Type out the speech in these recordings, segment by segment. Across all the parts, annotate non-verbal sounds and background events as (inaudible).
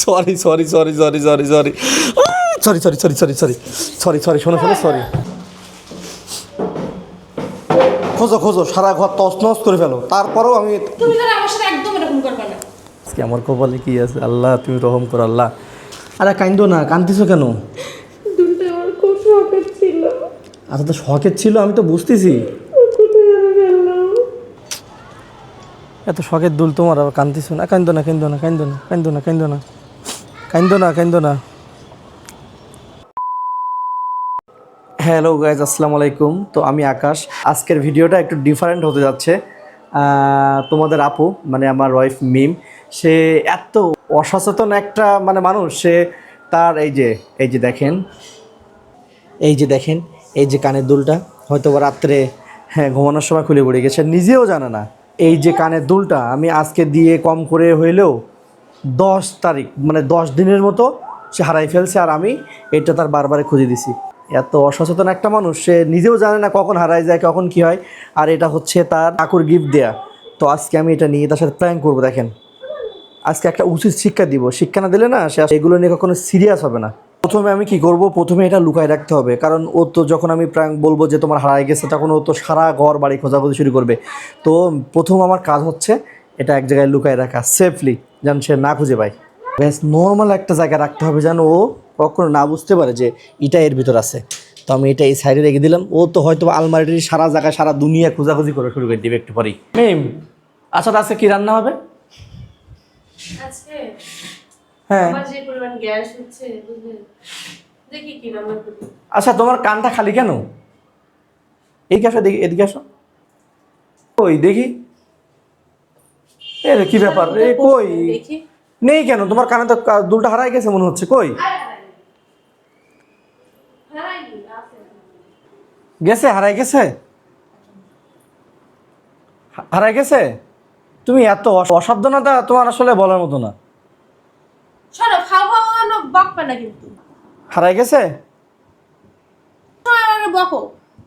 Sorry sorry sorry sorry sorry sorry sorry sorry sorry sorry sorry sorry sorry শোনো শোনো sorry খোঁজো খোঁজো সারা ঘর তস নস করে ফেলো। তারপরেও আমি তুমি আমার সাথে একদম এরকম করবে না। আজকে আমার কপালে কি আছে? আল্লাহ তুমি রহম করো আল্লাহ। আরে কান্দো না কান্দিছো কেন? দুলটা আমার খুব শখের ছিল। আচ্ছা তো শখের ছিল আমি তো বুঝতেছি। এত শখের দুল তোমার আবার কান্দিছো না? কান্দো না কান্দো না কান্দো না কান্দো না কান্দো না। কান্দো না কান্দো না। হ্যালো গাইজ আসসালামু আলাইকুম। তো আমি আকাশ। আজকের ভিডিওটা একটু ডিফারেন্ট হতে যাচ্ছে। তোমাদের আপু মানে আমার ওয়াইফ মিম, সে এত অসচেতন একটা মানে মানুষ, সে তার এই যে এই যে দেখেন, এই যে দেখেন, এই যে কানের দুলটা হয়তো বা রাত্রে হ্যাঁ ঘুমানোর সময় খুলে পড়ে গেছে নিজেও জানে না। এই যে কানের দুলটা, আমি আজকে দিয়ে কম করে হইলেও দশ তারিখ মানে দশ দিনের মতো সে হারাই ফেলছে আর আমি এটা তার বারবারে খুঁজে দিছি। এত অসচেতন একটা মানুষ, সে নিজেও জানে না কখন হারাই যায়, কখন কি হয়, আর এটা হচ্ছে তার ঠাকুর গিফট দেয়া। তো আজকে আমি এটা নিয়ে তার সাথে প্র্যাঙ্ক করব, দেখেন। আজকে একটা উচিত শিক্ষা দিব। শিক্ষা না দিলে না সে এগুলো নিয়ে কখনো সিরিয়াস হবে না। প্রথমে আমি কি করব? প্রথমে এটা লুকায় রাখতে হবে। কারণ ও তো যখন আমি প্রায় বলব যে তোমার হারাই গেছে, তখন ও তো সারা ঘর বাড়ি খোঁজাখুঁজি শুরু করবে। তো প্রথম আমার কাজ হচ্ছে এটা এক জায়গায় লুকায় রাখা সেফলি যেন সে না খুঁজে পায়। ব্যাস নর্মাল একটা জায়গায় রাখতে হবে যেন ও কখনো না বুঝতে পারে যে এটা এর ভিতর আছে। তো আমি এটা এই সাইডে রেখে দিলাম। ও তো হয়তো আলমারিটির সারা জায়গায় সারা দুনিয়া খোঁজাখুঁজি করে শুরু করে দিবে একটু পরেই। মেম আচ্ছা আজকে কি রান্না হবে? হ্যাঁ। আচ্ছা তোমার কানটা খালি কেন? এদিকে আসো দেখি এদিকে আসো। ওই দেখি। কি ব্যাপার? এ কই? নেই কেন? তোমার কানে তো দুলটা হারাই গেছে মনে হচ্ছে। কই? গেছে হারাই গেছে। হারাই গেছে? তুমি এত অসাবধানতা তোমার আসলে বলার মতো না। শোনো খাও খাও বকবে না কিন্তু। হারাই গেছে? বকো।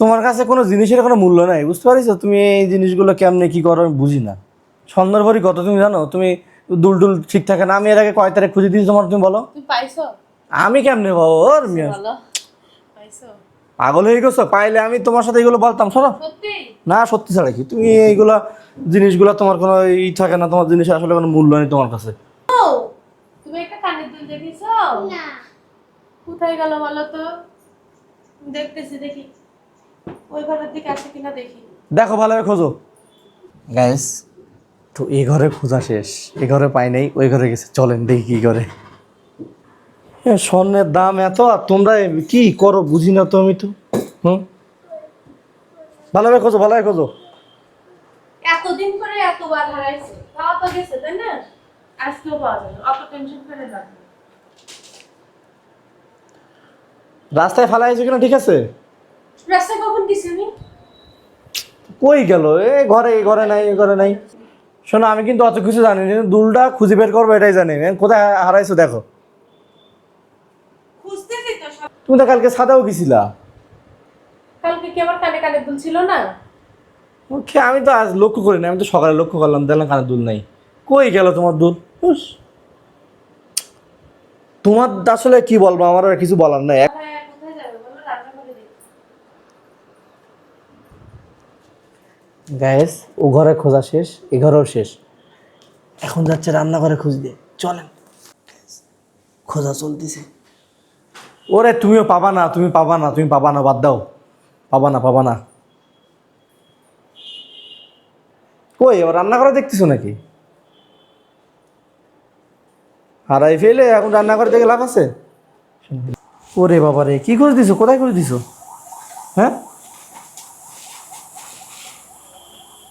তোমার কাছে কোনো জিনিসের কোনো মূল্য নাই বুঝতে পারিছো তুমি এই জিনিসগুলো কেমনে কি করো আমি বুঝি না। সন্ধ্যার ভরি কত তুমি জানো? তুমি দুল দুল ঠিক থাকে না। আমি এর আগে কয় তারিখ খুঁজে দিয়েছি তোমার তুমি বলো? আমি কেমনে ওর মিয়া। বলো। পাইছো। পাগল হয়ে গেছো? পাইলে আমি তোমার সাথে এগুলো বলতাম শোনো। না সত্যি ছাড়া কি? তুমি এইগুলা জিনিসগুলো তোমার কোনো ই থাকে না তোমার জিনিসের আসলে কোনো মূল্য নেই তোমার কাছে। তুমি একটা কানের দুল দেখেছ? না। কোথায় গেল বলো তো? দেখতেছি দেখি। ওই ঘরের দিকে আছে কিনা দেখি। দেখো ভালোভাবে খোঁজো। গ্যাস তো এই ঘরে খোঁজা শেষ। এ ঘরে পাই নাই ওই ঘরে গেছে। চলেন দেখি কি করে স্বর্ণের দাম এত আর তোমরা কি করো বুঝি না তো আমি তো। হুম? ভালোভাবে খোঁজো ভালোভাবে খোঁজো। এতদিন করে এতবার হারাইছে। পাওয়া তো গেছে তাই না? আজকেও পাওয়া যাবে অত টেনশন করে না রাস্তায় ফেলা হয়েছে কিনা ঠিক আছে? রাস্তায় কখন গেছি আমি? কই গেল? এ ঘরে এই ঘরে নাই এই ঘরে নাই। শোনো আমি কিন্তু অত কিছু জানি না দুলটা খুঁজে বের করব এটাই জানি। কোথায় হারাইছো দেখো। তো তুমি তো কালকে সাদাও গেছিলা। কালকে কি আমার কানে কানে দুল ছিল না? ওকে আমি তো আজ লক্ষ্য করিনি আমি তো সকালে লক্ষ্য করলাম দেখলাম কানে দুল নাই। কই গেল তোমার দুল। তোমার আসলে কি বলব আমার আর কিছু বলার নাই এক- হ্যাঁ কোথায় যাবে বলো রান্না করে দিই গ্যাস ও ঘরে খোঁজা শেষ এ ঘরেও শেষ। এখন যাচ্ছে রান্নাঘরে খুঁজতে চলেন। খোঁজা চলতেছে। ওরে তুমিও পাবা না তুমি পাবা না তুমি পাবা না বাদ দাও। পাবা না পাবা না। কই এবার রান্নাঘরে দেখতেছো নাকি? হারাই ফেলে এখন রান্নাঘরে দেখে লাভ আছে? ওরে বাবা রে কি করে দিছো? কোথায় করে দিছো? হ্যাঁ?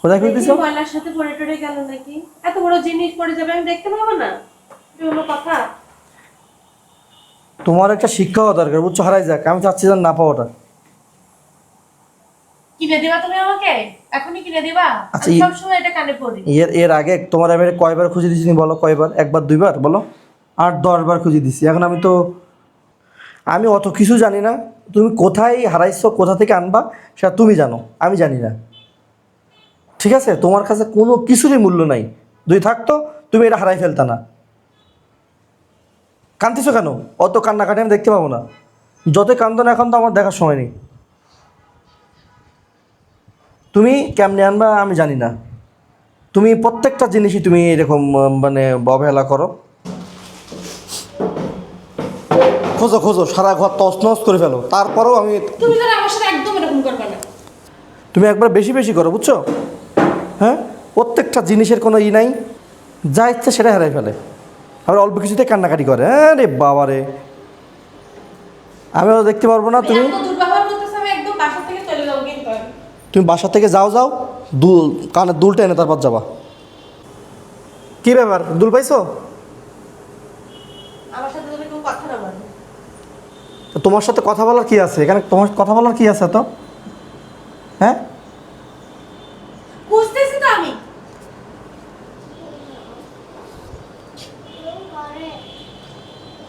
কোথায় দেখি ময়লার সাথে পড়ে টড়ে গেল নাকি? এত বড় জিনিস পড়ে যাবে আমি দেখতে পাবো না? এটা হলো কথা। তোমার একটা শিক্ষা হওয়া দরকার বুঝছ? হারাই যাক আমি চাচ্ছি যেন না পাওয়াটা। কিনে দিবা তুমি আমাকে? এখনই কিনে দিবা? আচ্ছা, আমি এই- সবসময় এটা কানে পড়ি। এর এর আগে তোমার আমি কয়বার খুঁজে দিছি বলো? কয়বার? একবার দুইবার? বলো? আট দশ বার খুঁজে দিছি এখন আমি তো আমি অত কিছু জানি না। তুমি কোথায় হারাইছো কোথা থেকে আনবা সেটা তুমি জানো। আমি জানি না। ঠিক আছে? তোমার কাছে কোনো কিছুরই মূল্য নাই। যদি থাকতো তুমি এটা হারাই ফেলতা না। কান্দিছো কেন? অত কান্নাকাটি আমি দেখতে পাবো না। যতই কান্দো না এখন তো আমার দেখার সময় নেই। তুমি কেমনে আনবা আমি জানি না। তুমি প্রত্যেকটা জিনিসই তুমি এরকম মানে অবহেলা করো। খোঁজো খোঁজো সারা ঘর তছনছ করে ফেলো। তারপরেও আমি তুমি আমার সাথে একদম এরকম করবে না। তুমি একবার বেশি বেশি করো বুঝছ? হ্যাঁ? প্রত্যেকটা জিনিসের কোনো ই নাই। যা ইচ্ছে সেটা হারাই ফেলে। আবার অল্প কিছুতে কান্নাকাটি করে। হ্যাঁ রে বাবা রে। আমিও দেখতে পারব না তুমি। তুমি বাসা থেকে যাও যাও। দুল কানের দুলটা এনে তারপর যাবা। কি ব্যাপার? দুল পাইছো? তোমার সাথে কথা বলার কি আছে? এখানে তোমার কথা বলার কি আছে তো হ্যাঁ বুঝতেছি তো আমি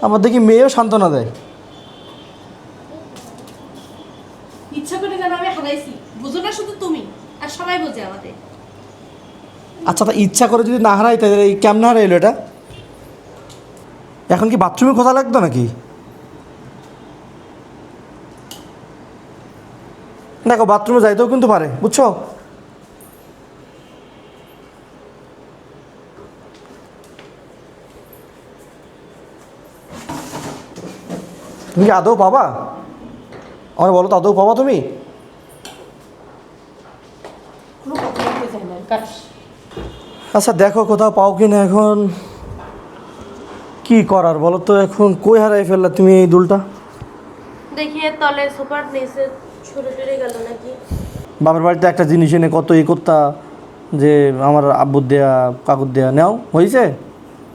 আমার দেখি মেয়েও সান্ত্বনা দেয়। ইচ্ছা করে যেন আমি হারাইছি। বুঝো না শুধু তুমি আর সবাই বোঝে আমাদের। আচ্ছা তা ইচ্ছা করে যদি না হারাই তাহলে এই কেমন হারাইলো এটা? এখন কি বাথরুমে খোঁজা লাগতো নাকি? দেখো বাথরুমে যাইতেও কিন্তু পারে বুঝছ? তুমি কি আদৌ পাবা? আমার বলো তো আদৌ পাবা তুমি? আচ্ছা দেখো কোথাও পাও কি না এখন। কি করার বলো তো এখন কই হারাই ফেললা তুমি এই দুলটা? দেখিয়ে তলে সুপার নিচে ছুটে টুটে গেল নাকি। বাবার বাড়িতে একটা জিনিস এনে কত ই করতা যে আমার আব্বুর দেয়া কাকুর দেয়া। নেও হয়েছে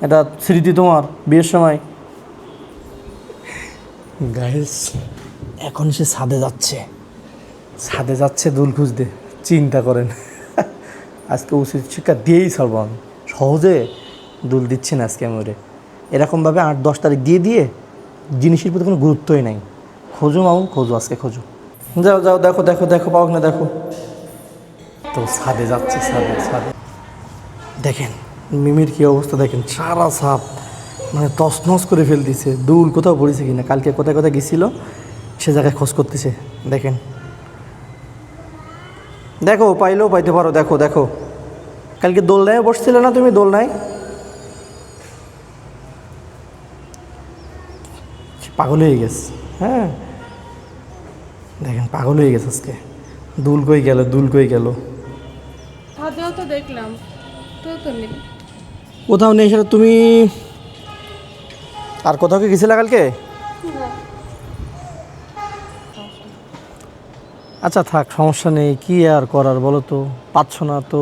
এটা স্মৃতি তোমার বিয়ের সময়। গাইস, এখন সে ছাদে যাচ্ছে। ছাদে যাচ্ছে দুল খুঁজতে। চিন্তা করেন। (laughs) আজকে উচিত শিক্ষা দিয়েই ছাড়বো আমি। সহজে দুল দিচ্ছি না আজকে আমি ওরে। এরকমভাবে আট, দশ তারিখ দিয়ে দিয়ে জিনিসের প্রতি কোনো গুরুত্বই নাই। খোঁজো মামু খোঁজো, আজকে খোঁজো। যাও যাও, দেখো দেখো দেখো পাও না, দেখো। তো ছাদে যাচ্ছে, ছাদে ছাদে। দেখেন, মিমির কি অবস্থা দেখেন, সারা সাপ মানে তছনছ করে ফেলতেছে। দুল কোথাও পড়েছে কিনা কালকে কোথায় কোথায় গেছিল সে জায়গায় খোঁজ করতেছে দেখেন। দেখো পাইলেও পাইতে পারো দেখো দেখো। কালকে দোলনায় বসছিলে না তুমি দোলনায়? পাগল হয়ে গেছে হ্যাঁ? দেখেন পাগল হয়ে গেছে আজকে। দুল কই গেল দুল কই গেল? তো দেখলাম তো তো নেই। কোথাও নেই সেটা তুমি আর কোথাও কি গেছিলে কালকে? আচ্ছা থাক, সমস্যা নেই। কি আর করার বলো তো? পাচ্ছ না তো?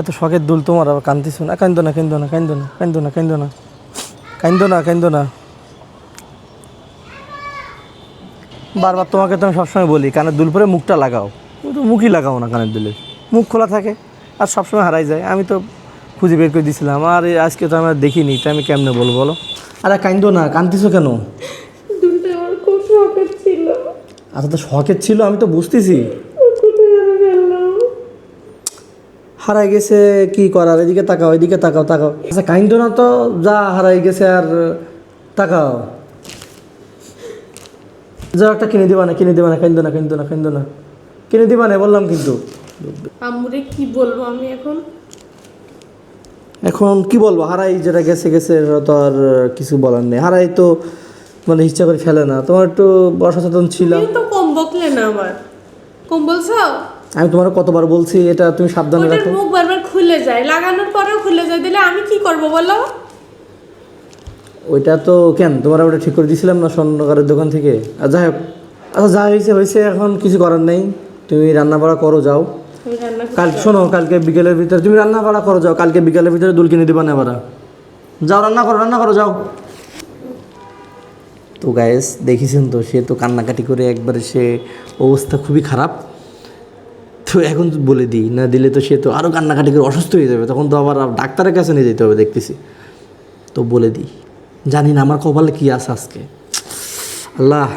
এত শখের দুল তোমার, আবার কান্দিস না? কান্দ না, কান্দো না, কান্দ না, কান্দো না কান্দো না, কান্দ না, কান্দো না। বারবার তোমাকে তো আমি সবসময় বলি, কানের দুল পরে মুখটা লাগাও। তুমি তো মুখই লাগাও না কানের দুলে। মুখ খোলা থাকে, আর সবসময় হারাই যায়। আমি তো খুঁজে বের করে দিয়েছিলাম আর আজকে তো আমি আর দেখিনি তো আমি কেমনে বলব বলো? আরে কান্দো না কান্দিছো কেন? দুলটা আমার খুব শখের ছিল। আচ্ছা তো শখের ছিল আমি তো বুঝতেছি। হারাই গেছে কি করার? এদিকে তাকাও এদিকে তাকাও তাকাও। আচ্ছা কাইন্দ না তো যা হারাই গেছে আর তাকাও। যা একটা কিনে দিবা না কিনে দিবা না কাইন্দ না কাইন্দ না কাইন্দ না। কিনে দিবা না বললাম কিন্তু। আম্মুরে কি বলব আমি এখন? এখন কি বলব হারাই যেটা গেছে গেছে তো আর কিছু বলার নেই। হারাই তো মানে ইচ্ছা করে ফেলে না। তোমার একটু অসচেতন ছিলাম তুমি তো কম বকলে না আমার। কম বলছো? আমি তোমার কতবার বলছি এটা তুমি সাবধানে রাখো। মুখ বারবার খুলে যায় লাগানোর পরেও খুলে যায়। দিলে আমি কি করব বলো? ওইটা তো কেন? তোমার ওটা ঠিক করে দিয়েছিলাম না স্বর্ণকারের দোকান থেকে? আর যাই হোক। আচ্ছা যা হয়েছে হয়েছে এখন কিছু করার নেই। তুমি রান্না বাড়া করো যাও। কাল শোনো, কালকে বিকেলের ভিতরে, তুমি রান্না করা করো, যাও, কালকে বিকেলের ভিতরে দুল কিনে দিবা না বাড়া যাও, রান্না করো রান্না করো, যাও। তো গায়েস দেখেছেন তো, সে তো কান্নাকাটি করে একবারে সে অবস্থা খুবই খারাপ। তো এখন বলে দিই, না দিলে তো সে তো আরও কান্নাকাটি করে অসুস্থ হয়ে যাবে, তখন তো আবার ডাক্তারের কাছে নিয়ে যেতে হবে, দেখতেছি। তো বলে দিই, জানি না আমার কপালে কি আছে আজকে। আল্লাহ,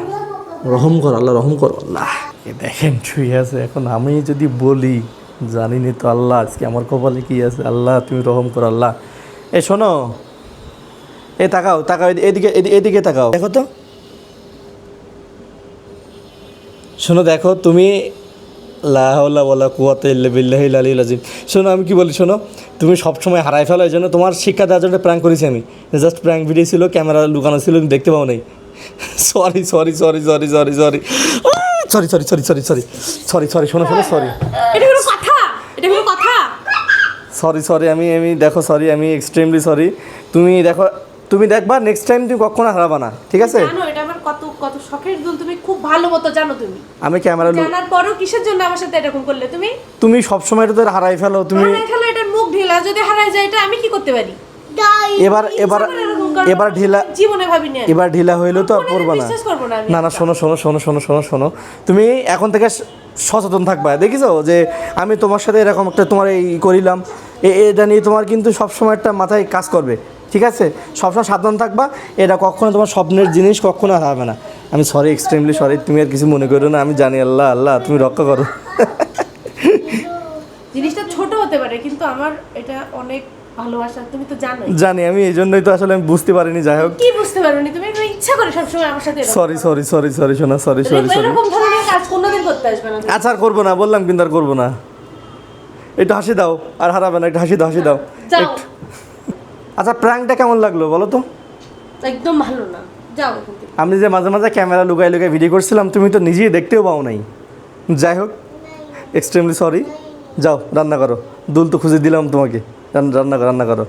রহম কর, আল্লাহ, রহম কর, আল্লাহ। এ দেখেন শুয়ে আছে। এখন আমি যদি বলি জানি না তো আল্লাহ, আজকে আমার কপালে কি আছে? আল্লাহ, তুমি রহম করো আল্লাহ। এ, শোনো। এ, তাকাও তাকাও এদিকে এদিকে তাকাও। দেখো তো। শোনো, দেখো, তুমি লাহাউলা বলা কুয়াতে বিল্লাহি লালি লাজিম শোনো, আমি কি বলি, শোনো, তুমি সবসময় হারাই ফেলো, এই জন্য তোমার শিক্ষা দেওয়ার জন্য প্র্যাঙ্ক করেছি আমি। জাস্ট প্র্যাঙ্ক ভিডিও ছিল, ক্যামেরা লুকানো ছিল দেখতে পাও নাই। Sorry sorry sorry sorry sorry sorry sorry sorry sorry sorry sorry sorry sorry শোনো শোনো সরি এটা কোনো কথা এটা কোনো কথা। সরি সরি আমি আমি দেখো সরি আমি এক্সট্রিমলি সরি তুমি দেখো তুমি দেখবা নেক্সট টাইম তুমি কখনো হারাবা না ঠিক আছে? জানো এটা আমার কত কত শখের দুল তুমি খুব ভালো মতো জানো তুমি। আমি ক্যামেরা জানার পরও কিসের জন্য আমার সাথে এরকম করলে তুমি? তুমি সবসময় তো হারাই ফেলো তুমি হারাই ফেলো এটার মুখ ঢিলা যদি হারাই যায় এটা আমি কি করতে পারি? এবার এবার এবার ঢিলা জীবনে ভাবিনি। এবার ঢিলা হইলেও তো আর পড়বা না। করব না না না শোনো শোনো শোনো শোনো শোনো শোনো। তুমি এখন থেকে সচেতন থাকবা। দেখিছো যে আমি তোমার সাথে এরকম একটা তোমার এই করিলাম। এ- এটা নিয়ে তোমার কিন্তু সবসময় একটা মাথায় কাজ করবে। ঠিক আছে? সবসময় সাবধান থাকবা। এটা কখনো তোমার স্বপ্নের জিনিস কখনো আর হবে না। আমি সরি এক্সট্রিমলি সরি তুমি আর কিছু মনে করো না। আমি জানি আল্লাহ আল্লাহ তুমি রক্ষা করো। জিনিসটা ছোট হতে পারে কিন্তু আমার এটা অনেক ভালোবাসা তুমি তো জানোই। জানি আমি এই জন্যই তো আসলে আমি বুঝতে পারিনি যাই হোক। কি বুঝতে পারোনি? তুমি ইচ্ছা করে সবসময় আমার সাথে সরি সরি সরি সরি শোনা সরি সরি সরি এরকম ধরনের কাজ কোনোদিন করতে আসবে না আচ্ছা আর করব না বললাম কিন্তু আর করব না। একটু হাসি দাও আর হারাবে না একটু হাসি দাও হাসি দাও। যাও। আচ্ছা প্র্যাঙ্কটা কেমন লাগল বলো তো? একদম ভালো না। যাও আমি যে মাঝে মাঝে ক্যামেরা লুকাই লুকাই ভিডিও করছিলাম তুমি তো নিজেই দেখতেও পাও নাই। যাই হোক এক্সট্রিমলি সরি যাও রান্না করো। দুল তো খুঁজে দিলাম তোমাকে। রান্না রান্না করো।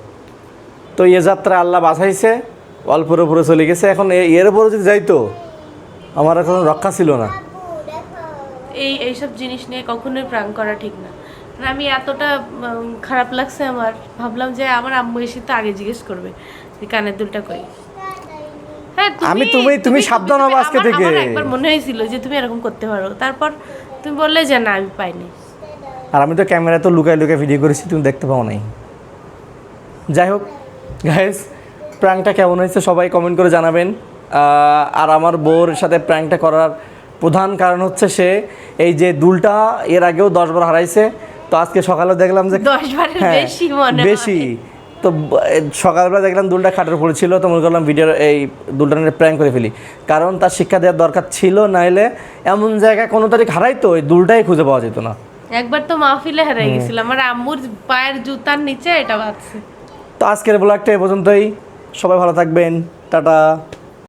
তো এ যাত্রা আল্লাহ বাঁচাইছে অল্পের উপরে চলে গেছে। এখন এর উপরে যদি যাইতো আমার এখন রক্ষা ছিল না। এই এইসব জিনিস নিয়ে কখনোই প্রাণ করা ঠিক না। আর আমি এতটা খারাপ লাগছে আমার। ভাবলাম যে আমার আম্মু এসে তো আগে জিজ্ঞেস করবে যে কানের দুলটা কই? হ্যাঁ আমি- তুমি- তুমি সাবধান হও আজকে থেকে। একবার মনে হয়েছিল যে তুমি এরকম করতে পারো। তারপর তুমি বললে যে না আমি পাইনি। আর আমি তো ক্যামেরা তো লুকাই লুকাই ভিডিও করেছি তুমি দেখতে পাও নাই। যাই হোক গাইস প্র্যাঙ্কটা কেমন হয়েছে সবাই কমেন্ট করে জানাবেন। আর আমার বউর সাথে প্র্যাঙ্কটা করার প্রধান কারণ হচ্ছে সে এই যে দুলটা এর আগেও দশবার হারাইছে। তো আজকে সকালে দেখলাম যে হ্যাঁ, বেশি তো সকালবেলা দেখলাম দুলটা খাটের পড়েছিল তো মনে করলাম ভিডিওর এই দুলটা নিয়ে প্র্যাঙ্ক করে ফেলি। কারণ তার শিক্ষা দেওয়ার দরকার ছিল নাইলে এমন জায়গায় কোনো তারিখ হারাইতো ওই দুলটাই খুঁজে পাওয়া যেত না। একবার তো মাহফিলে হারাই গেছিলাম। আমার আম্মুর পায়ের জুতার নিচে এটা বাজছে তো আজকের ব্লগটা এ পর্যন্তই। সবাই ভালো থাকবেন। টাটা।